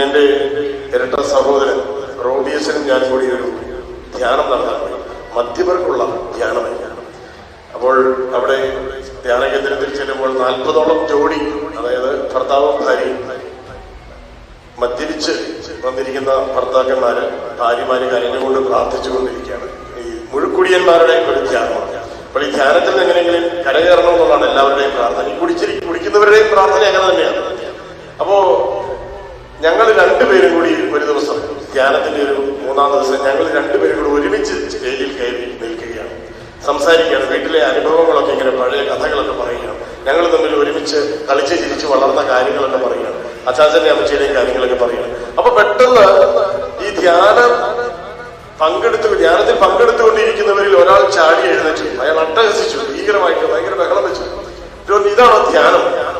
എന്റെ ഇരട്ട സഹോദരൻ റോബിയസിനും ഞാൻ കൂടി ഒരു ധ്യാനം നടത്താൻ മധ്യവർക്കുള്ള ധ്യാനമായി അപ്പോൾ അവിടെ ധ്യാന കേന്ദ്രത്തിൽ ചെല്ലുമ്പോൾ നാൽപ്പതോളം ജോഡി അതായത് ഭർത്താവും ഭാര്യയും മദ്യപിച്ച് വന്നിരിക്കുന്ന ഭർത്താക്കന്മാര് ഭാര്യമാര് കരഞ്ഞുകൊണ്ട് പ്രാർത്ഥിച്ചുകൊണ്ടിരിക്കുകയാണ് ഈ മുഴുക്കുടിയന്മാരുടെ ഒരു ധ്യാനമാണ് അപ്പോൾ ഈ ധ്യാനത്തിൽ എങ്ങനെയെങ്കിലും കരകയറണമെന്നുള്ളതാണ് എല്ലാവരുടെയും പ്രാർത്ഥന. ഈ കുടിച്ചിരി കുടിക്കുന്നവരുടെയും പ്രാർത്ഥന അങ്ങനെ തന്നെയാണ്. അപ്പോ ഞങ്ങൾ രണ്ടുപേരും കൂടി ഒരു ദിവസം ധ്യാനത്തിന്റെ ഒരു മൂന്നാം ദിവസം ഞങ്ങൾ രണ്ടുപേരും കൂടി ഒരുമിച്ച് സ്റ്റേജിൽ കയറി നിൽക്കുകയാണ്. സംസാരിക്കുകയാണ്. വീട്ടിലെ അനുഭവങ്ങളൊക്കെ ഇങ്ങനെ പഴയ കഥകളൊക്കെ പറയുകയാണ്. ഞങ്ങൾ തമ്മിൽ ഒരുമിച്ച് കളിച്ച് ചിരിച്ച് വളർന്ന കാര്യങ്ങളൊക്കെ പറയുകയാണ്. അച്ചാച്ചന്റെ അമ്മച്ചയുടെയും കാര്യങ്ങളൊക്കെ പറയുകയാണ്. അപ്പൊ പെട്ടെന്ന് ഈ ധ്യാനം പങ്കെടുത്തു ധ്യാനത്തിൽ പങ്കെടുത്തുകൊണ്ടിരിക്കുന്നവരിൽ ഒരാൾ ചാടി എഴുന്നേറ്റു. അയാൾ അട്ടഹസിച്ചു. ഭീകരമായിട്ട് ഭയങ്കര ബഹളം വെച്ചു. ഇതാണോ ധ്യാനം?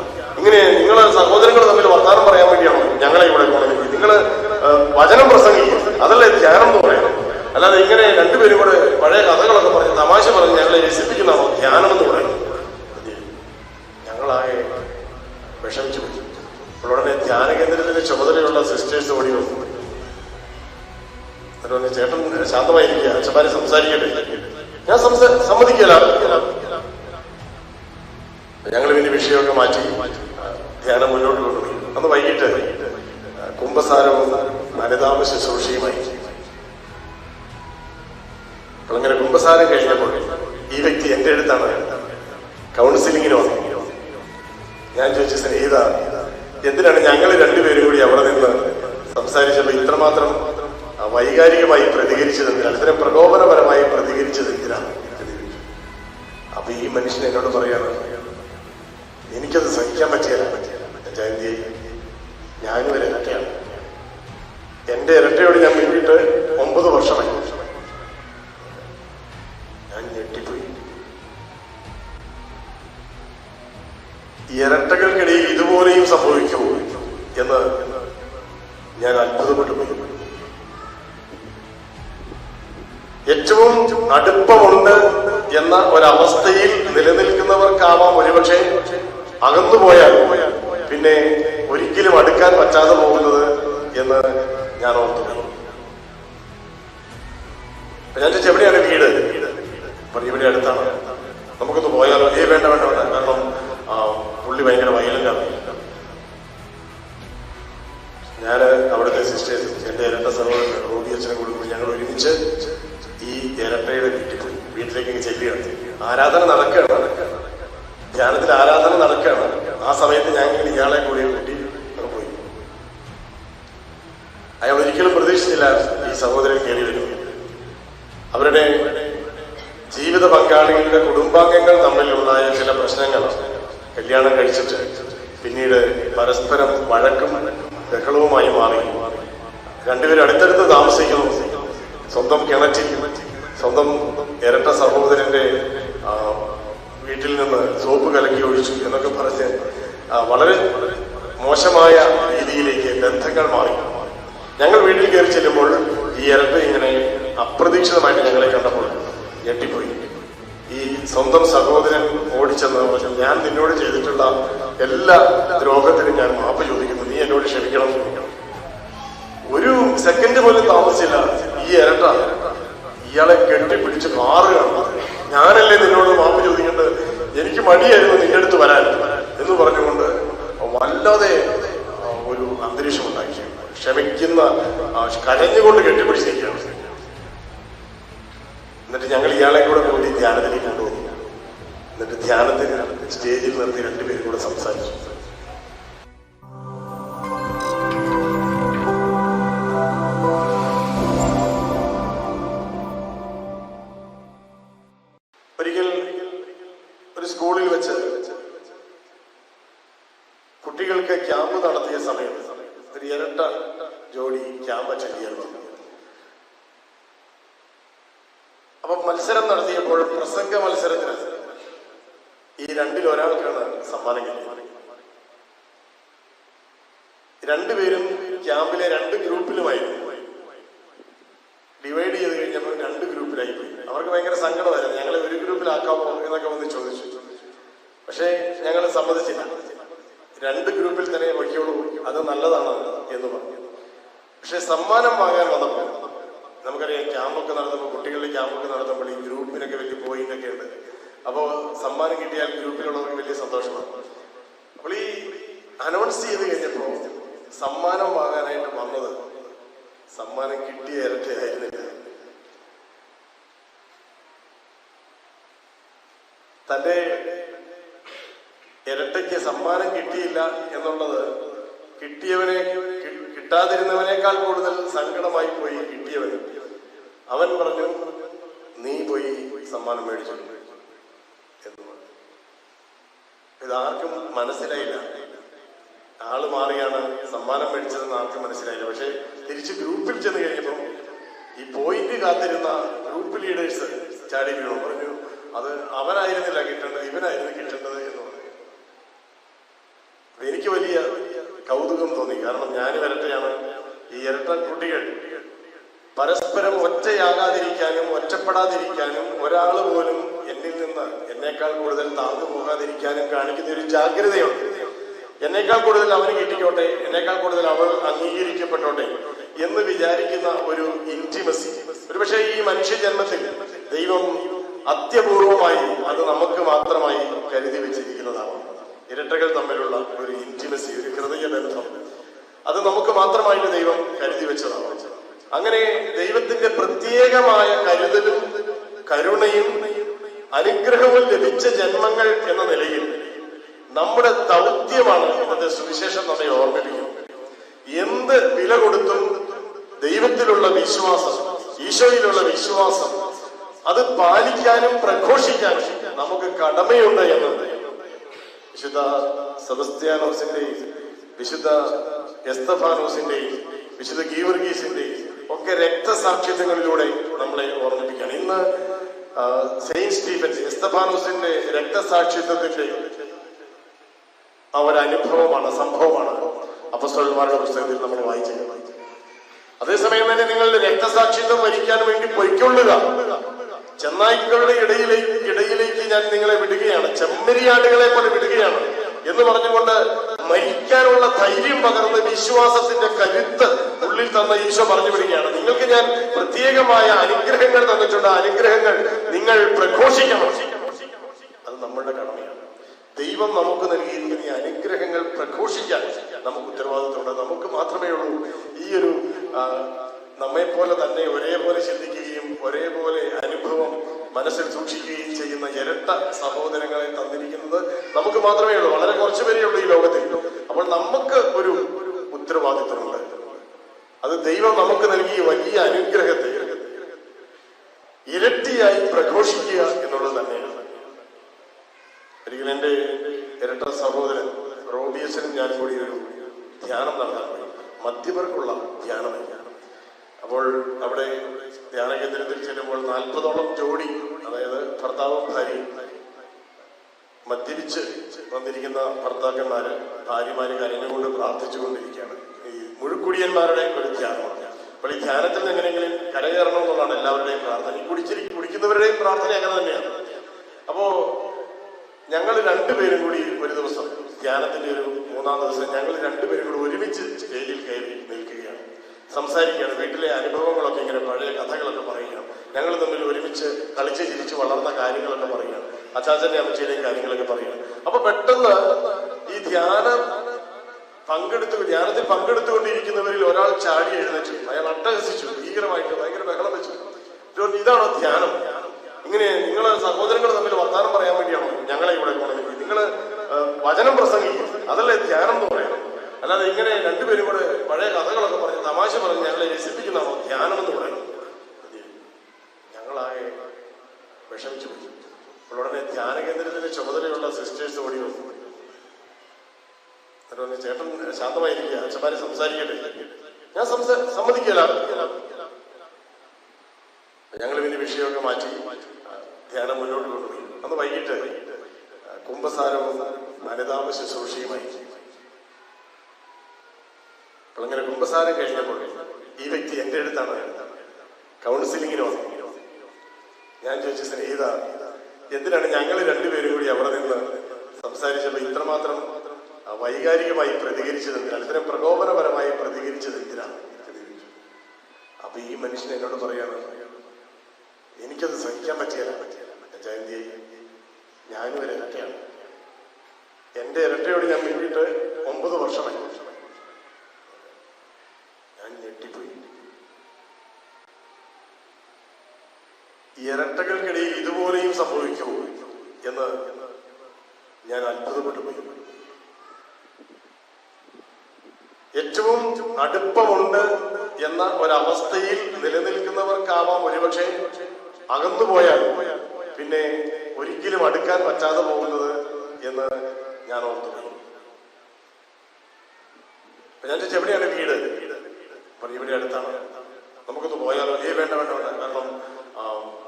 ഇങ്ങനെ നിങ്ങൾ സഹോദരങ്ങൾ തമ്മിൽ വർത്താനം പറയാൻ വേണ്ടിയാണോ? ഞങ്ങളെ ഇവിടെ കൊണ്ടുവന്നത് നിങ്ങൾ വചനം പ്രസംഗിക്കും അതല്ലേ ധ്യാനം എന്ന് പറയുന്നത്. അല്ലാതെ ഇങ്ങനെ രണ്ടുപേരും കൂടെ പഴയ കഥകളൊക്കെ പറഞ്ഞ് തമാശ പറഞ്ഞ് ഞങ്ങളെ രസിപ്പിക്കുന്നതാണോ ധ്യാനം എന്ന് പറയുന്നത് ഞങ്ങളാകെ വിഷമിച്ചു പോയി. ഉടനെ ധ്യാന കേന്ദ്രത്തിന്റെ ചുമതലയുള്ള സിസ്റ്റേഴ്സ് ഓടി വന്നു. അത് പറഞ്ഞ ചേട്ടൻ ശാന്തമായിരിക്കുക. അച്ഛന്മാരെ സംസാരിക്കട്ടെ. ഞാൻ സംസാ സമ്മതിക്കല ഞങ്ങൾ പിന്നെ വിഷയമൊക്കെ മാറ്റി. ധ്യാനം മുന്നോട്ട് കൊണ്ടുപോയി അന്ന് വൈകിട്ട് കുംഭസാരവും അനുതാപ ശുശ്രൂഷയുമായി. അങ്ങനെ കുംഭസാരം കഴിഞ്ഞപ്പോൾ ഈ വ്യക്തി എന്റെ അടുത്താണ് കൗൺസിലിങ്ങിന് വന്നത്. ഞാൻ ചോദിച്ചു സ്നേഹിത എന്തിനാണ് ഞങ്ങൾ രണ്ടുപേരും കൂടി അവിടെ നിന്ന് സംസാരിച്ചപ്പോൾ ഇത്രമാത്രം വൈകാരികമായി പ്രതികരിച്ചത് എന്തിനാണ്? ഇത്രയും പ്രകോപനപരമായി പ്രതികരിച്ചത് എന്തിനാണ്? അപ്പൊ ഈ മനുഷ്യൻ എന്നോട് പറയാണ് എനിക്കത് സഹിക്കാൻ പറ്റിയല്ല. ജയന്തി. ഞാനും ഒരു ഇരട്ടയാണ്. എന്റെ ഇരട്ടയോട് ഞാൻ വേണ്ടിയിട്ട് ഒമ്പത് വർഷമായി. ഞാൻ ഞെട്ടിപ്പോയി. ഇരട്ടകൾക്കിടയിൽ ഇതുപോലെയും സംഭവിക്കുമോ എന്ന് ഞാൻ അത്ഭുതപ്പെട്ടു പോയി. ഏറ്റവും അടുപ്പമുണ്ട് എന്ന ഒരവസ്ഥയിൽ നിലനിൽക്കുന്നവർക്കാവാം ഒരുപക്ഷെ അകന്നുപോയാൽ പിന്നെ ഒരിക്കലും അടുക്കാൻ പറ്റാതെ പോകുന്നത് എന്ന് ഞാൻ ഓർത്തുകയാണ് ഞാൻ ചോദിച്ചു എവിടെയാണ് വീട്? പറഞ്ഞു ഇവിടെ അടുത്താണ്. നമുക്കൊന്ന് പോയാലോ? ഏ വേണ്ട വേണ്ട വേണ്ട. കാരണം പുള്ളി ഭയങ്കര വയലന്റാണ് ഞാൻ അവിടുത്തെ സിസ്റ്റേഴ്സ് എന്റെ ഇരട്ട സഹോദരൻ റോബി അച്ഛനെ കൊടുക്കുമ്പോൾ ഞങ്ങൾ ഒരുമിച്ച് ഈ ഇരട്ടയുടെ വീട്ടിൽ വീട്ടിലേക്ക് ചെല്ലുകയാണ്. ആരാധന നടക്കുകയാണ്. ധ്യാനത്തിൽ ആരാധന നടക്കുകയാണ്. ആ സമയത്ത് ഞാൻ ഇയാളെ കൂടി കൂട്ടി പോയി. അയാൾ ഒരിക്കലും പ്രതീക്ഷിച്ചില്ല ഈ സഹോദരൻ കയറി വരും. അവരുടെ ജീവിത പങ്കാളികളുടെ കുടുംബാംഗങ്ങൾ തമ്മിലുണ്ടായ ചില പ്രശ്നങ്ങൾ കല്യാണം കഴിച്ചിട്ട് പിന്നീട് പരസ്പരം വഴക്കും ബഹളവുമായി മാറി. രണ്ടുപേരും അടുത്തടുത്ത് താമസിക്കുന്നു. സ്വന്തം കിണറ്റിൽ സ്വന്തം ഇരട്ട സഹോദരന്റെ വീട്ടിൽ നിന്ന് സോപ്പ് കലക്കി ഒഴിച്ചു എന്നൊക്കെ പറഞ്ഞ് വളരെ മോശമായ രീതിയിലേക്ക് ബന്ധങ്ങൾ മാറി. ഞങ്ങൾ വീട്ടിൽ കയറി ചെല്ലുമ്പോൾ ഈ ഇരട്ട ഇങ്ങനെ അപ്രതീക്ഷിതമായിട്ട് ഞങ്ങളെ കണ്ടപ്പോൾ ഞെട്ടിപ്പോയി. ഈ സ്വന്തം സഹോദരൻ ഓടിച്ചെന്ന് പറഞ്ഞു ഞാൻ നിന്നോട് ചെയ്തിട്ടുള്ള എല്ലാ ദ്രോഹത്തിനും ഞാൻ മാപ്പ് ചോദിക്കുന്നു നീ എന്നോട് ക്ഷമിക്കണം. ഒരു സെക്കൻഡ് പോലും താമസിച്ചില്ല. ഈ ഇരട്ട ഇയാളെ കെട്ടിപ്പിടിച്ച് മാറുകയാണ് ഞാനല്ലേ നിന്നോട് മാപ്പ് ചോദിക്കേണ്ടത്? എനിക്ക് മടിയായിരുന്നു നിന്റെ അടുത്ത് വരാൻ എന്ന് പറഞ്ഞുകൊണ്ട് വല്ലാതെ ഒരു അന്തരീക്ഷം ഉണ്ടാക്കി. ക്ഷമിക്കുന്ന കരഞ്ഞുകൊണ്ട് കരഞ്ഞുകൊണ്ട് കെട്ടിപ്പിടിച്ചിരിക്കുകയാണ്. എന്നിട്ട് ഞങ്ങൾ ഇയാളെ കൂടെ കൂടി ധ്യാനത്തിലേക്ക് കൊണ്ടുപോയി. എന്നിട്ട് ധ്യാനത്തിന് സ്റ്റേജിൽ നിർത്തി രണ്ടുപേരും കൂടെ സംസാരിച്ചു. ഭയങ്കര സങ്കടമായിരുന്നു. ഞങ്ങളെ ഒരു ഗ്രൂപ്പിലാക്കാമോ എന്നൊക്കെ വന്ന് ചോദിച്ചു. പക്ഷേ ഞങ്ങൾ സമ്മതിച്ചില്ല. രണ്ട് ഗ്രൂപ്പിൽ തന്നെ വയ്ക്കുള്ളൂ അത് നല്ലതാണ് എന്ന് പറഞ്ഞു. പക്ഷെ സമ്മാനം വാങ്ങാൻ വന്നപ്പോൾ നമുക്കറിയാം ക്യാമ്പൊക്കെ നടത്തുമ്പോൾ കുട്ടികളുടെ ക്യാമ്പൊക്കെ നടത്തുമ്പോൾ ഈ ഗ്രൂപ്പിനൊക്കെ വലിയ പോയിന്റ് ഒക്കെ ഉണ്ട്. അപ്പോൾ സമ്മാനം കിട്ടിയാൽ ഗ്രൂപ്പിലുള്ളവർക്ക് വലിയ സന്തോഷമാണ്. അപ്പോൾ ഈ അനൗൺസ് ചെയ്ത് കഴിഞ്ഞപ്പോൾ സമ്മാനം വാങ്ങാനായിട്ട് വന്നത് സമ്മാനം കിട്ടിയ ഇരട്ടയായിരുന്നില്ല. തന്റെ ഇരട്ടയ്ക്ക് സമ്മാനം കിട്ടിയില്ല എന്നുള്ളത് കിട്ടിയവനെ കിട്ടാതിരുന്നവനേക്കാൾ കൂടുതൽ സങ്കടമായി പോയി കിട്ടിയവൻ അവൻ പറഞ്ഞു നീ പോയി സമ്മാനം മേടിച്ചു. എന്ന് ഇതാർക്കും മനസ്സിലായില്ല. ആൾ മാറിയാണ് സമ്മാനം മേടിച്ചതെന്ന് ആർക്കും മനസ്സിലായില്ല. പക്ഷെ തിരിച്ച് ഗ്രൂപ്പിൽ ചെന്ന് കഴിഞ്ഞപ്പോൾ ഈ പോയിന്റ് കാത്തിരുന്ന ഗ്രൂപ്പ് ലീഡേഴ്സ് ചാടി വീണു. പറഞ്ഞു അത് അവനായിരുന്നില്ല കിട്ടേണ്ടത് ഇവനായിരുന്നു കിട്ടേണ്ടത് എന്ന് പറഞ്ഞു എനിക്ക് വലിയ കൗതുകം തോന്നി. കാരണം ഞാൻ ഇരട്ടയാണ് ഈ ഇരട്ട കുട്ടികൾ പരസ്പരം ഒറ്റയാകാതിരിക്കാനും ഒറ്റപ്പെടാതിരിക്കാനും ഒരാൾ പോലും എന്നിൽ നിന്ന് എന്നേക്കാൾ കൂടുതൽ താഴ്ന്നു പോകാതിരിക്കാനും കാണിക്കുന്ന ഒരു ജാഗ്രതയുണ്ട്. എന്നേക്കാൾ കൂടുതൽ അവന് കിട്ടിക്കോട്ടെ എന്നേക്കാൾ കൂടുതൽ അവൾ അംഗീകരിക്കപ്പെട്ടോട്ടെ എന്ന് വിചാരിക്കുന്ന ഒരു ഇന്റിമസി ഒരുപക്ഷെ ഈ മനുഷ്യ ജന്മത്തിൽ ദൈവം അത്യപൂർവമായി അത് നമുക്ക് മാത്രമായി കരുതി വെച്ചിരിക്കുന്നതാണ്. ഇരട്ടകൾ തമ്മിലുള്ള ഒരു ഇന്റിമസി ഒരു ഹൃദയ ബന്ധം. അത് നമുക്ക് മാത്രമായിട്ട് ദൈവം കരുതി വെച്ചതാണ്. അങ്ങനെ ദൈവത്തിന്റെ പ്രത്യേകമായ കരുതലും കരുണയും അനുഗ്രഹവും ലഭിച്ച ജന്മങ്ങൾ എന്ന നിലയിൽ നമ്മുടെ ദൗത്യമാണ് ഇന്നത്തെ സുവിശേഷം നമ്മെ ഓർമ്മിപ്പിക്കും എന്ത് വില കൊടുത്തും ദൈവത്തിലുള്ള വിശ്വാസം ഈശോയിലുള്ള വിശ്വാസം അത് പാലിക്കാനും പ്രഘോഷിക്കാനും നമുക്ക് കടമയുണ്ട് എന്നത് വിശുദ്ധ സെബസ്ത്യാനോസിന്റെയും വിശുദ്ധ എസ്തഫാനോസിന്റെയും വിശുദ്ധ ഗീവർഗീസിന്റെയും ഒക്കെ രക്തസാക്ഷിത്വങ്ങളിലൂടെ നമ്മളെ ഓർമ്മിപ്പിക്കുകയാണ്. ഇന്ന് സെയിന്റ് സ്റ്റീഫൻസ് എസ്തഫാനോസിന്റെ രക്തസാക്ഷിത്വത്തിന്റെ ആ ഒരു സംഭവമാണ് അപ്പസ്തോലന്മാരുടെ പുസ്തകത്തിൽ നമ്മൾ വായിച്ചത്. അതേസമയം തന്നെ നിങ്ങളുടെ രക്തസാക്ഷിത്വം വരിക്കാൻ വേണ്ടി പൊയ്ക്കൊള്ളുക. ചെന്നായ്ക്കളുടെ ഇടയിലേക്ക് ഇടയിലേക്ക് ഞാൻ നിങ്ങളെ വിടുകയാണ്. ചെമ്മരിയാടുകളെ പോലെ വിടുകയാണ് എന്ന് പറഞ്ഞുകൊണ്ട് മരിക്കാനുള്ള ധൈര്യം പകർന്ന് വിശ്വാസത്തിന്റെ കരുത്ത് ഉള്ളിൽ തന്ന ഈശോ പറഞ്ഞു വിടുകയാണ്. നിങ്ങൾക്ക് ഞാൻ പ്രത്യേകമായ അനുഗ്രഹങ്ങൾ തന്നിട്ടുണ്ട്. അനുഗ്രഹങ്ങൾ നിങ്ങൾ പ്രഘോഷിക്കണം. അത് നമ്മളുടെ കടമയാണ്. ദൈവം നമുക്ക് നൽകിയിരിക്കുന്ന ഈ അനുഗ്രഹങ്ങൾ പ്രഘോഷിക്കാൻ നമുക്ക് ഉത്തരവാദിത്തമുണ്ട്. നമുക്ക് മാത്രമേ ഉള്ളൂ. ഈ ഒരു നമ്മെ പോലെ തന്നെ ഒരേപോലെ ചിന്തിക്കുകയും ഒരേപോലെ അനുഭവം മനസ്സിൽ സൂക്ഷിക്കുകയും ചെയ്യുന്ന ഇരട്ട സഹോദരങ്ങളെ തന്നിരിക്കുന്നത് നമുക്ക് മാത്രമേ ഉള്ളൂ. വളരെ കുറച്ചു പേരേ ഉള്ളൂ ഈ ലോകത്തിൽ. അപ്പോൾ നമുക്ക് ഒരു ഉത്തരവാദിത്വമുണ്ട്. അത് ദൈവം നമുക്ക് നൽകിയ വലിയ അനുഗ്രഹത്തെ ഇരട്ടിയായി പ്രഘോഷിക്കുക എന്നുള്ളത് തന്നെയാണ്. ഒരിക്കലും എന്റെ ഇരട്ട സഹോദരൻ റോബിയസിനും ഞാൻ കൂടി ഒരു ധ്യാനം നടത്താൻ മധ്യവർക്കുള്ള ധ്യാനമായി അപ്പോൾ അവിടെ ധ്യാന കേന്ദ്രത്തിൽ ചെല്ലുമ്പോൾ നാൽപ്പതോളം ജോഡി അതായത് ഭർത്താവും ഭാര്യയും മദ്യപിച്ച് വന്നിരിക്കുന്ന ഭർത്താക്കന്മാര് ഭാര്യമാര് കരഞ്ഞുകൊണ്ട് പ്രാർത്ഥിച്ചുകൊണ്ടിരിക്കുകയാണ് ഈ മുഴുക്കുടിയന്മാരുടെ ഒരു ധ്യാനമാണ് അപ്പോൾ ഈ ധ്യാനത്തിൽ എങ്ങനെയെങ്കിലും കരകയറണം എന്നുള്ളതാണ് എല്ലാവരുടെയും പ്രാർത്ഥന. ഈ കുടിച്ചിരി കുടിക്കുന്നവരുടെയും പ്രാർത്ഥന അങ്ങനെ തന്നെയാണ്. അപ്പോ ഞങ്ങൾ രണ്ടുപേരും കൂടി ഒരു ദിവസം ധ്യാനത്തിന്റെ ഒരു മൂന്നാം ദിവസം ഞങ്ങൾ രണ്ടുപേരും കൂടി ഒരുമിച്ച് സ്റ്റേജിൽ കയറി സംസാരിക്കുകയാണ് വീട്ടിലെ അനുഭവങ്ങളൊക്കെ ഇങ്ങനെ പഴയ കഥകളൊക്കെ പറയുകയാണ്. ഞങ്ങൾ തമ്മിൽ ഒരുമിച്ച് കളിച്ച് ചിരിച്ച് വളർന്ന കാര്യങ്ങളൊക്കെ പറയുകയാണ്. അച്ചാച്ചന്റെ അമ്മച്ചിയുടെയും കാര്യങ്ങളൊക്കെ പറയുകയാണ്. അപ്പൊ പെട്ടെന്ന് ഈ ധ്യാനം പങ്കെടുത്തു ധ്യാനത്തിൽ പങ്കെടുത്തുകൊണ്ടിരിക്കുന്നവരിൽ ഒരാൾ ചാടി എഴുന്നേറ്റു. അയാൾ അട്ടഹസിച്ചു ഭീകരമായിട്ട് ഭയങ്കര ബഹളം വെച്ചു. ഇതാണോ ധ്യാനം? ഇങ്ങനെ നിങ്ങൾ സഹോദരങ്ങൾ തമ്മിൽ വർത്താനം പറയാൻ വേണ്ടിയാണോ? ഞങ്ങളെ ഇവിടെ കൊണ്ടുവന്നത് നിങ്ങൾ വചനം പ്രസംഗിക്കും അതല്ലേ ധ്യാനം എന്ന് പറയുന്നത്? അല്ലാതെ ഇങ്ങനെ രണ്ടുപേരും കൂടെ പഴയ കഥകളൊക്കെ പറഞ്ഞ് തമാശ പറഞ്ഞ് ഞങ്ങളെ രസിപ്പിക്കുന്നതാണോ? ധ്യാനം എന്ന് പറയുന്നത്. ഞങ്ങളാകെ വിഷമിച്ചു പോയി. ഉടനെ ധ്യാന കേന്ദ്രത്തിന്റെ ചുമതലയുള്ള സിസ്റ്റേഴ്സ് ഓടി വന്നു. ചേട്ടൻ ശാന്തമായിരിക്കുക. അച്ഛന്മാരെ സംസാരിക്കട്ടെ. ഞാൻ സംസാ സമ്മതിക്കില്ല ഞങ്ങൾ പിന്നെ വിഷയമൊക്കെ മാറ്റി ധ്യാനം മുന്നോട്ട് കൊണ്ടുപോയി. അന്ന് വൈകിട്ട് കുംഭസാരവും അനുതാപ ശുശ്രൂഷയുമായി. അപ്പോൾ അങ്ങനെ കുമ്പസാരം കഴിഞ്ഞപ്പോൾ ഈ വ്യക്തി എന്റെ അടുത്താണ് കൗൺസിലിങ്ങിന് വന്നത് ഞാൻ ചോദിച്ചു സ്നേഹിത എന്തിനാണ് ഞങ്ങൾ രണ്ടുപേരും കൂടി അവിടെ നിന്ന് സംസാരിച്ചപ്പോൾ ഇത്രമാത്രം വൈകാരികമായി പ്രതികരിച്ചത് എന്തിനാണ് ഇത്രയും പ്രകോപനപരമായി പ്രതികരിച്ചത് എന്തിനാണ് അപ്പൊ ഈ മനുഷ്യൻ എന്നോട് പറയാണ് എനിക്കത് സഹിക്കാൻ പറ്റിയല്ല. ജയന്തി ഞാനും ഒരു ഇരട്ടയാണ് എന്റെ ഇരട്ടയോട് ഞാൻ വേണ്ടിയിട്ട് ഒമ്പത് വർഷമായി ഞാൻ ഞെട്ടിപ്പോയി ഈ ഇരട്ടകൾക്കിടയിൽ ഇതുപോലെയും സംഭവിക്കുമോ എന്ന് ഞാൻ അത്ഭുതപ്പെട്ടു പോയി. ഏറ്റവും അടുപ്പമുണ്ട് എന്ന ഒരവസ്ഥയിൽ നിലനിൽക്കുന്നവർക്കാവാം ഒരുപക്ഷെ അകന്നുപോയാൽ പിന്നെ ഒരിക്കലും അടുക്കാൻ പറ്റാതെ പോകുന്നത് എന്ന് ഞാൻ ഓർത്തു. ഞാൻ ചോദിച്ചു എവിടെയാണ് വീട്? വീട് ഇവിടെ അടുത്താണ്. നമുക്കൊന്ന് പോയാലോ? ഏ വേണ്ട വേണ്ട വേണ്ട. കാരണം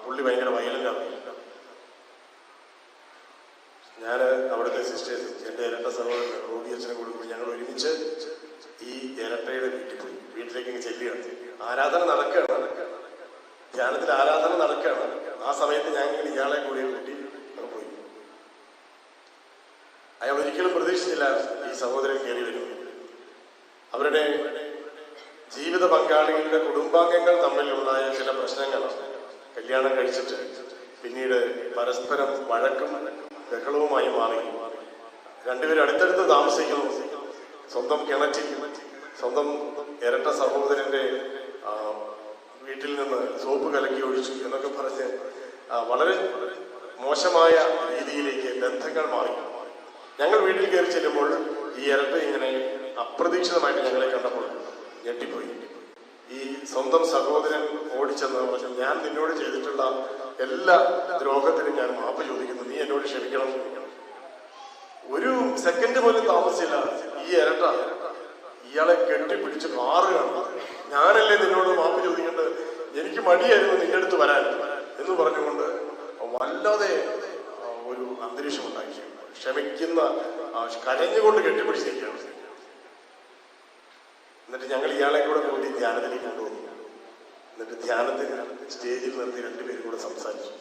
പുള്ളി ഭയങ്കര വയലന്റാണ് ഞാൻ അവിടുത്തെ സിസ്റ്റേഴ്സ് എന്റെ ഇരട്ട സഹോദരൻ റോബി അച്ഛനെ കൂടി കൂടി ഞങ്ങൾ ഒരുമിച്ച് ഈ ഇരട്ടയുടെ വീട്ടിൽ പോയി. വീട്ടിലേക്ക് ഇങ്ങനെ ചെല്ലുകയാണ്. ആരാധന നടക്കുകയാണ്. ധ്യാനത്തിൽ ആരാധന നടക്കുകയാണ്. ആ സമയത്ത് ഞാൻ ഇങ്ങനെ ഇയാളെ കൂടി കൂട്ടി പോയി. അയാൾ ഒരിക്കലും പ്രതീക്ഷിച്ചില്ല ഈ സഹോദരൻ കയറി വരും അവരുടെ ജീവിത പങ്കാളികളുടെ കുടുംബാംഗങ്ങൾ തമ്മിലുണ്ടായ ചില പ്രശ്നങ്ങൾ കല്യാണം കഴിച്ചിട്ട് പിന്നീട് പരസ്പരം വഴക്കും ബഹളവുമായി മാറി. രണ്ടുപേരും അടുത്തടുത്ത് താമസിക്കുന്നു. സ്വന്തം കിണറ്റിൽ സ്വന്തം ഇരട്ട സഹോദരന്റെ വീട്ടിൽ നിന്ന് സോപ്പ് കലക്കി ഒഴിച്ചു എന്നൊക്കെ പറഞ്ഞ് വളരെ മോശമായ രീതിയിലേക്ക് ബന്ധങ്ങൾ മാറി. ഞങ്ങൾ വീട്ടിൽ കയറി ചെല്ലുമ്പോൾ ഈ ഇരട്ട ഇങ്ങനെ അപ്രതീക്ഷിതമായിട്ട് ഞങ്ങളെ കണ്ടപ്പോൾ ഞെട്ടിപ്പോയി. സ്വന്തം സഹോദരൻ ഓടിച്ചെന്ന് പറഞ്ഞു ഞാൻ നിന്നോട് ചെയ്തിട്ടുള്ള എല്ലാ ദ്രോഹത്തിനും ഞാൻ മാപ്പ് ചോദിക്കുന്നു. നീ എന്നോട് ക്ഷമിക്കണം. ഒരു സെക്കൻഡ് പോലും താമസിച്ചില്ല. ഈ ഇരട്ട ഇയാളെ കെട്ടിപ്പിടിച്ച് മാറുകയാണ്. ഞാനല്ലേ നിന്നോട് മാപ്പ് ചോദിക്കേണ്ടത്? എനിക്ക് മടിയായിരുന്നു നിന്റെ അടുത്ത് വരാൻ എന്ന് പറഞ്ഞുകൊണ്ട് വല്ലാതെ ഒരു അന്തരീക്ഷം ഉണ്ടാക്കി ക്ഷമിക്കുന്ന കരഞ്ഞുകൊണ്ട് കെട്ടിപ്പിടിച്ചിരിക്കുകയാണ്. എന്നിട്ട് ഞങ്ങൾ ഇയാളെ കൂടെ കൂടി ധ്യാനത്തിലേക്ക് കൊണ്ടുപോയി. എന്നിട്ട് ധ്യാനത്തിന് സ്റ്റേജിൽ നിർത്തി രണ്ടുപേരും കൂടെ സംസാരിച്ചു.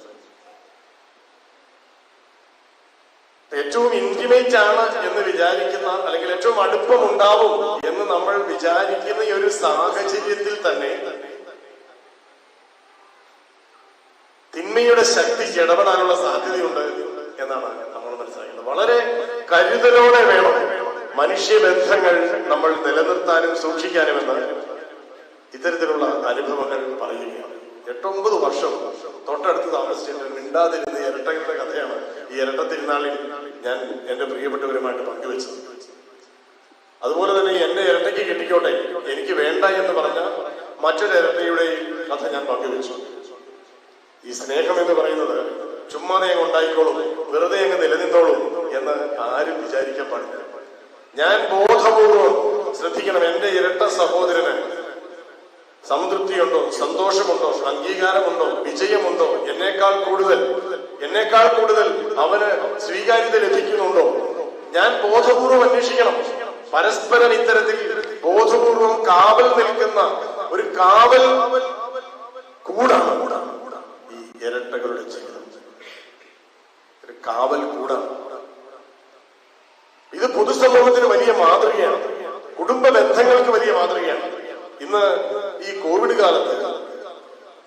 ഏറ്റവും ഇന്റിമേറ്റ് ആണ് എന്ന് വിചാരിക്കുന്ന അല്ലെങ്കിൽ ഏറ്റവും അടുപ്പം ഉണ്ടാവും എന്ന് നമ്മൾ വിചാരിക്കുന്ന ഈ ഒരു സാഹചര്യത്തിൽ തന്നെ തിന്മയുടെ ശക്തി ഇടപെടാനുള്ള സാധ്യതയുണ്ട് എന്നാണ് നമ്മൾ മനസ്സിലാക്കുന്നത്. വളരെ കരുതലോടെ വേണം മനുഷ്യബന്ധങ്ങൾ നമ്മൾ നിലനിർത്താനും സൂക്ഷിക്കാനുമെന്ന് ഇത്തരത്തിലുള്ള അനുഭവങ്ങൾ പറയുകയാണ്. എട്ടൊമ്പത് വർഷം തൊട്ടടുത്ത് താമസിച്ചിട്ട് മിണ്ടാതിരുന്ന ഇരട്ടകളുടെ കഥയാണ് ഈ ഇരട്ട തിരുനാളിൽ ഞാൻ എന്റെ പ്രിയപ്പെട്ടവരുമായിട്ട് പങ്കുവെച്ചത്. അതുപോലെ തന്നെ എന്റെ ഇരട്ടയ്ക്ക് കിട്ടിക്കോട്ടെ എനിക്ക് വേണ്ട എന്ന് പറഞ്ഞ മറ്റൊരു ഇരട്ടയുടെയും കഥ ഞാൻ പങ്കുവെച്ചു. ഈ സ്നേഹം എന്ന് പറയുന്നത് ചുമ്മാതെ ഉണ്ടായിക്കോളും വെറുതെ അങ്ങ് നിലനിന്നോളും എന്ന് ആരും വിചാരിക്കാൻ പാടില്ല. ഞാൻ ബോധപൂർവം ശ്രദ്ധിക്കണം എന്റെ ഇരട്ട സഹോദരന് സംതൃപ്തിയുണ്ടോ സന്തോഷമുണ്ടോ അംഗീകാരമുണ്ടോ വിജയമുണ്ടോ? എന്നേക്കാൾ കൂടുതൽ എന്നേക്കാൾ കൂടുതൽ അവന് സ്വീകാര്യത ലഭിക്കുന്നുണ്ടോ? ഞാൻ ബോധപൂർവം അന്വേഷിക്കണം. പരസ്പരം ഇത്തരത്തിൽ ബോധപൂർവം കാവൽ നിൽക്കുന്ന ഒരു കാവൽ കൂടാണ് ഈ ഇരട്ടകളുടെ ജീവിതം. ഒരു കാവൽ കൂടാണ്. ഇത് പൊതുസമൂഹത്തിന് വലിയ മാതൃകയാണ്. കുടുംബ ബന്ധങ്ങൾക്ക് വലിയ മാതൃകയാണ്. ഇന്ന് ഈ കോവിഡ് കാലത്ത്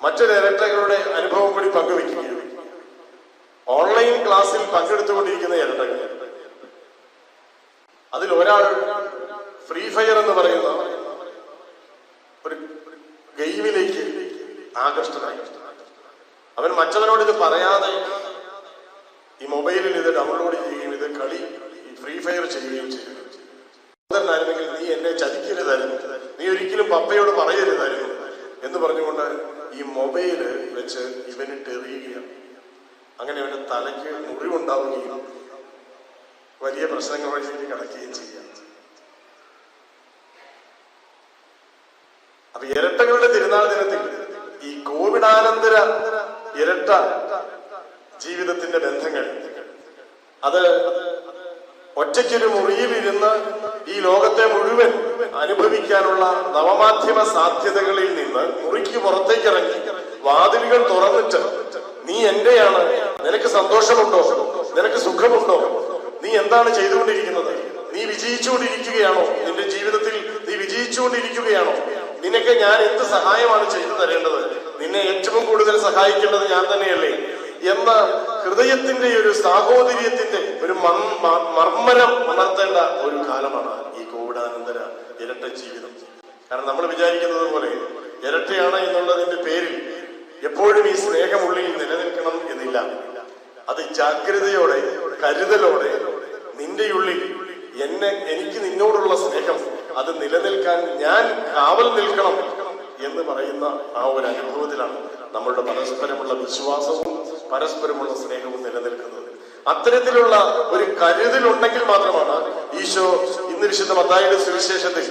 മറ്റൊരു ഇരട്ടകളുടെ അനുഭവം കൂടി പങ്കുവെക്കുകയാണ് ഓൺലൈൻ ക്ലാസ്സിൽ പങ്കെടുത്തുകൊണ്ടിരിക്കുന്ന ഇരട്ടകൾ. അതിൽ ഒരാൾ ഫ്രീ ഫയർ എന്ന് പറയുന്ന ഒരു ഗെയിമിലേക്ക് ആകർഷ്ടനായി അവൻ മറ്റവനോട് ഇത് പറയാതെ ഈ മൊബൈലിൽ ഇത് ഡൗൺലോഡ് ചെയ്യുകയും ഇത് കളി ഫ്രീ ഫയർ ചെയ്യുകയും ചെയ്യുന്നു നീ എന്നെ ചതിക്കരുതായിരുന്നു. നീ ഒരിക്കലും പപ്പയോട് പറയരുതായിരുന്നു എന്ന് പറഞ്ഞുകൊണ്ട് ഈ മൊബൈൽ വെച്ച് ഇവന് ടെറിയുകയാണ്. അങ്ങനെ അവന്റെ തലയ്ക്ക് മുറിവുണ്ടാവുകയും വലിയ പ്രശ്നങ്ങൾ വഴി കിടക്കുകയും ചെയ്യാം അപ്പൊ ഇരട്ടകളുടെ തിരുനാൾ ദിനത്തിൽ ഈ കോവിഡാനന്തര ഇരട്ട ജീവിതത്തിന്റെ ബന്ധങ്ങൾ അത് ഒറ്റയ്ക്കൊരു മുറിയിലിരുന്ന് ഈ ലോകത്തെ മുഴുവൻ അനുഭവിക്കാനുള്ള നവമാധ്യമ സാധ്യതകളിൽ നിന്ന് മുറിക്ക് പുറത്തേക്ക് ഇറങ്ങി വാതിലുകൾ തുറന്നിട്ട് നീ എന്റെയാണ്? നിനക്ക് സന്തോഷമുണ്ടോ? നിനക്ക് സുഖമുണ്ടോ? നീ എന്താണ് ചെയ്തുകൊണ്ടിരിക്കുന്നത്? നീ വിജയിച്ചുകൊണ്ടിരിക്കുകയാണോ? നിന്റെ ജീവിതത്തിൽ നീ വിജയിച്ചുകൊണ്ടിരിക്കുകയാണോ? നിനക്ക് ഞാൻ എന്ത് സഹായമാണ് ചെയ്തു തരേണ്ടത്? നിന്നെ ഏറ്റവും കൂടുതൽ സഹായിക്കേണ്ടത് ഞാൻ തന്നെയല്ലേ? എന്ന ഹൃദയത്തിന്റെ ഒരു സാഹോദര്യത്തിന്റെ ഒരു മർമ്മരം ഉണർത്തേണ്ട ഒരു കാലമാണ് ഈ കോവിഡാനന്തര ഇരട്ട ജീവിതം. കാരണം നമ്മൾ വിചാരിക്കുന്നത് പോലെ ഇരട്ടയാണ് എന്നുള്ളതിന്റെ പേരിൽ എപ്പോഴും ഈ സ്നേഹം ഉള്ളിൽ നിലനിൽക്കണം എന്നില്ല. അത് ജാഗ്രതയോടെ കരുതലോടെ നിന്റെ ഉള്ളിൽ എന്നെ എനിക്ക് നിന്നോടുള്ള സ്നേഹം അത് നിലനിൽക്കാൻ ഞാൻ കാവൽ നിൽക്കണം എന്ന് പറയുന്ന ആ ഒരു അനുഭവത്തിലാണ് നമ്മളുടെ പരസ്പരമുള്ള വിശ്വാസവും പരസ്പരമുള്ള സ്നേഹവും നിലനിൽക്കുന്നത് അത്തരത്തിലുള്ള ഒരു കരുതലുണ്ടെങ്കിൽ മാത്രമാണ് ഈശോ ഇന്ന് വിശുദ്ധ മത്തായിയുടെ സുവിശേഷത്തിൽ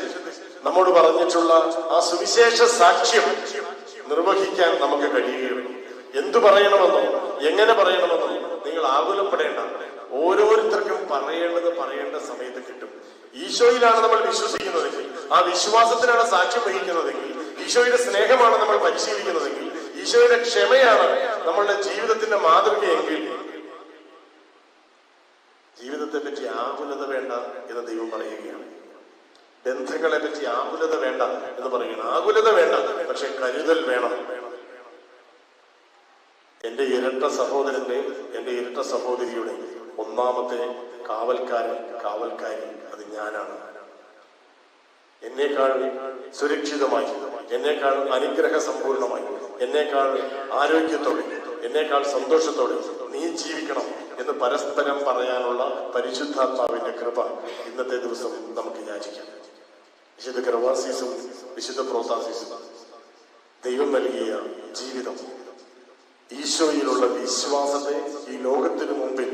നമ്മോട് പറഞ്ഞിട്ടുള്ള ആ സുവിശേഷ സാക്ഷ്യം നിർവഹിക്കാൻ നമുക്ക് കഴിയുകയുള്ളൂ. എന്തു പറയണമെന്നോ എങ്ങനെ പറയണമെന്നോ നിങ്ങൾ ആകുലപ്പെടേണ്ട. ഓരോരുത്തർക്കും പറയേണ്ടത് പറയേണ്ട സമയത്ത് കിട്ടും. ഈശോയിലാണ് നമ്മൾ വിശ്വസിക്കുന്നതെങ്കിൽ ആ വിശ്വാസത്തിനാണ് സാക്ഷ്യം വഹിക്കുന്നതെങ്കിൽ ഈശോയുടെ സ്നേഹമാണ് നമ്മൾ പരിശീലിക്കുന്നതെങ്കിൽ ഈശോയുടെ ക്ഷമയാണ് നമ്മളുടെ ജീവിതത്തിന്റെ മാതൃകയെങ്കിൽ ജീവിതത്തെ പറ്റി ആകുലത വേണ്ട എന്ന് ദൈവം പറയുകയാണ്. ബന്ധങ്ങളെ പറ്റി ആകുലത വേണ്ട എന്ന് പറയുകയാണ്. ആകുലത വേണ്ട പക്ഷെ കരുതൽ വേണം. എന്റെ ഇരട്ട സഹോദരന്റെ എന്റെ ഇരട്ട സഹോദരിയുടെ ഒന്നാമത്തെ കാവൽക്കാരൻ കാവൽക്കാരി അത് ഞാനാണ്. എന്നേക്കാൾ സുരക്ഷിതമായി എന്നേക്കാൾ അനുഗ്രഹ സമ്പൂർണമായി എന്നേക്കാൾ ആരോഗ്യത്തോടെ എന്നേക്കാൾ സന്തോഷത്തോടെ നീ ജീവിക്കണം എന്ന് പരസ്പരം പറയാനുള്ള പരിശുദ്ധാത്മാവിന്റെ കൃപ ഇന്നത്തെ ദിവസം നമുക്ക് യാചിക്കാം. വിശുദ്ധ കൃപാസീസും വിശുദ്ധ പ്രോസാസീസും ദൈവം നൽകിയ ജീവിതം ഈശോയിലുള്ള വിശ്വാസത്തെ ഈ ലോകത്തിനു മുമ്പിൽ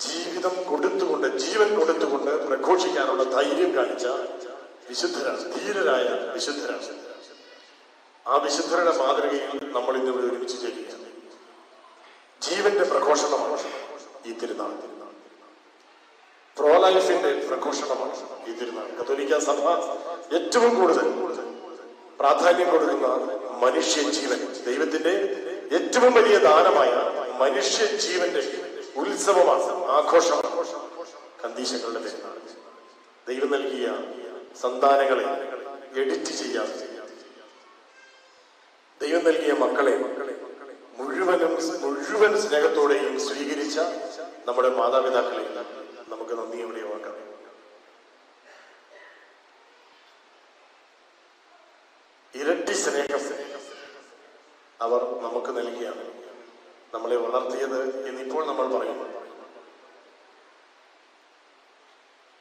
ജീവിതം കൊടുത്തുകൊണ്ട് ജീവൻ കൊടുത്തുകൊണ്ട് പ്രഘോഷിക്കാനുള്ള ധൈര്യം കാണിച്ച വിശുദ്ധരാണ് ധീരരായ വിശുദ്ധരാണ് ആ വിശുദ്ധരുടെ മാതൃകയിൽ നമ്മൾ ഇന്നിവിടെ ഒരുമിച്ച് ചെയ്യുകയാണ് ജീവന്റെ പ്രഘോഷണമാണ് ഈ തിരുനാൾ. പ്രോലൈഫിന്റെ പ്രഘോഷണമാണ് ഈ തിരുനാൾ. കത്തോലിക്ക സഭ ഏറ്റവും കൂടുതൽ പ്രാധാന്യം കൊടുക്കുന്ന മനുഷ്യ ജീവൻ ദൈവത്തിന്റെ ഏറ്റവും വലിയ ദാനമായ മനുഷ്യ ജീവന്റെ ഉത്സവമാണ് ആഘോഷമാണ് കന്തീശങ്ങളുടെ പെരുന്നാൾ ദൈവം നൽകിയ സന്താനങ്ങളെ എഡിറ്റ് ചെയ്യാതെ ദൈവം നൽകിയ മക്കളെ മുഴുവനും മുഴുവൻ സ്നേഹത്തോടെയും സ്വീകരിച്ച നമ്മുടെ മാതാപിതാക്കളെ നമുക്ക് നന്ദിയോടെ ഓർക്കാം. ഇരട്ടി സ്നേഹം അവർ നമുക്ക് നൽകിയാണ്. നമ്മളെ വളർത്തിയത് എന്നിപ്പോൾ നമ്മൾ പറയുന്നു.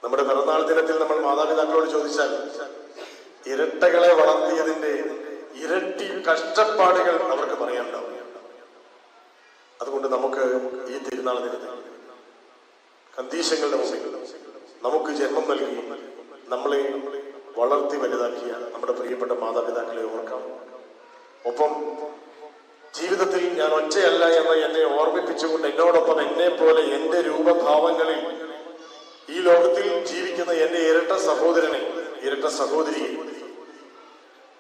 നമ്മുടെ പിറന്നാൾ ദിനത്തിൽ നമ്മൾ മാതാപിതാക്കളോട് ചോദിച്ചാൽ ഇരട്ടകളെ വളർത്തിയതിന്റെ കഷ്ടപ്പാടുകൾ അവർക്ക് പറയാനുണ്ടാവും. അതുകൊണ്ട് നമുക്ക് ഈ തിരുനാൾ ദിനത്തിൽ കന്തീശങ്ങളുടെ മുമ്പിൽ നമുക്ക് ജന്മം നൽകി നമ്മളെ വളർത്തി വലുതാക്കിയ നമ്മുടെ പ്രിയപ്പെട്ട മാതാപിതാക്കളെ ഓർക്കാം. ഒപ്പം ജീവിതത്തിൽ ഞാൻ ഒറ്റയല്ല എന്ന് എന്നെ ഓർമ്മിപ്പിച്ചുകൊണ്ട് എന്നോടൊപ്പം എന്നെ പോലെ എന്റെ രൂപഭാവങ്ങളിൽ ഈ ലോകത്തിൽ ജീവിക്കുന്ന എന്റെ ഇരട്ട സഹോദരനെ ഇരട്ട സഹോദരിയെ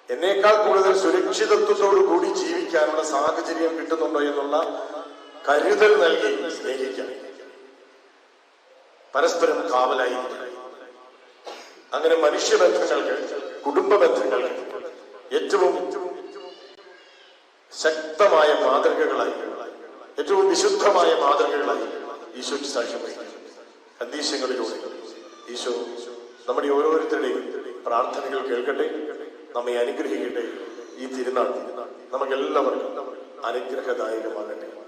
എന്നേക്കാൾ കൂടുതൽ സുരക്ഷിതത്വത്തോടു കൂടി ജീവിക്കാനുള്ള സാഹചര്യം കിട്ടുന്നുണ്ടോ എന്നുള്ള കരുതൽ നൽകി സ്നേഹിക്കാം. പരസ്പരം കാവലായി അങ്ങനെ മനുഷ്യബന്ധങ്ങൾക്ക് കുടുംബ ബന്ധങ്ങൾക്ക് ഏറ്റവും ശക്തമായ മാതൃകകളായി ഏറ്റവും വിശുദ്ധമായ മാതൃകകളായി ഈശോ സാക്ഷ്യം വഹിക്കും സന്ദേശങ്ങളിലൂടെ ഈശോ നമ്മുടെ ഓരോരുത്തരുടെയും പ്രാർത്ഥനകൾ കേൾക്കട്ടെ. നമ്മെ അനുഗ്രഹിക്കട്ടെ ഈ തിരുനാൾ. നമുക്കെല്ലാവർക്കും അനുഗ്രഹദായകമാകട്ടെ. ആമേൻ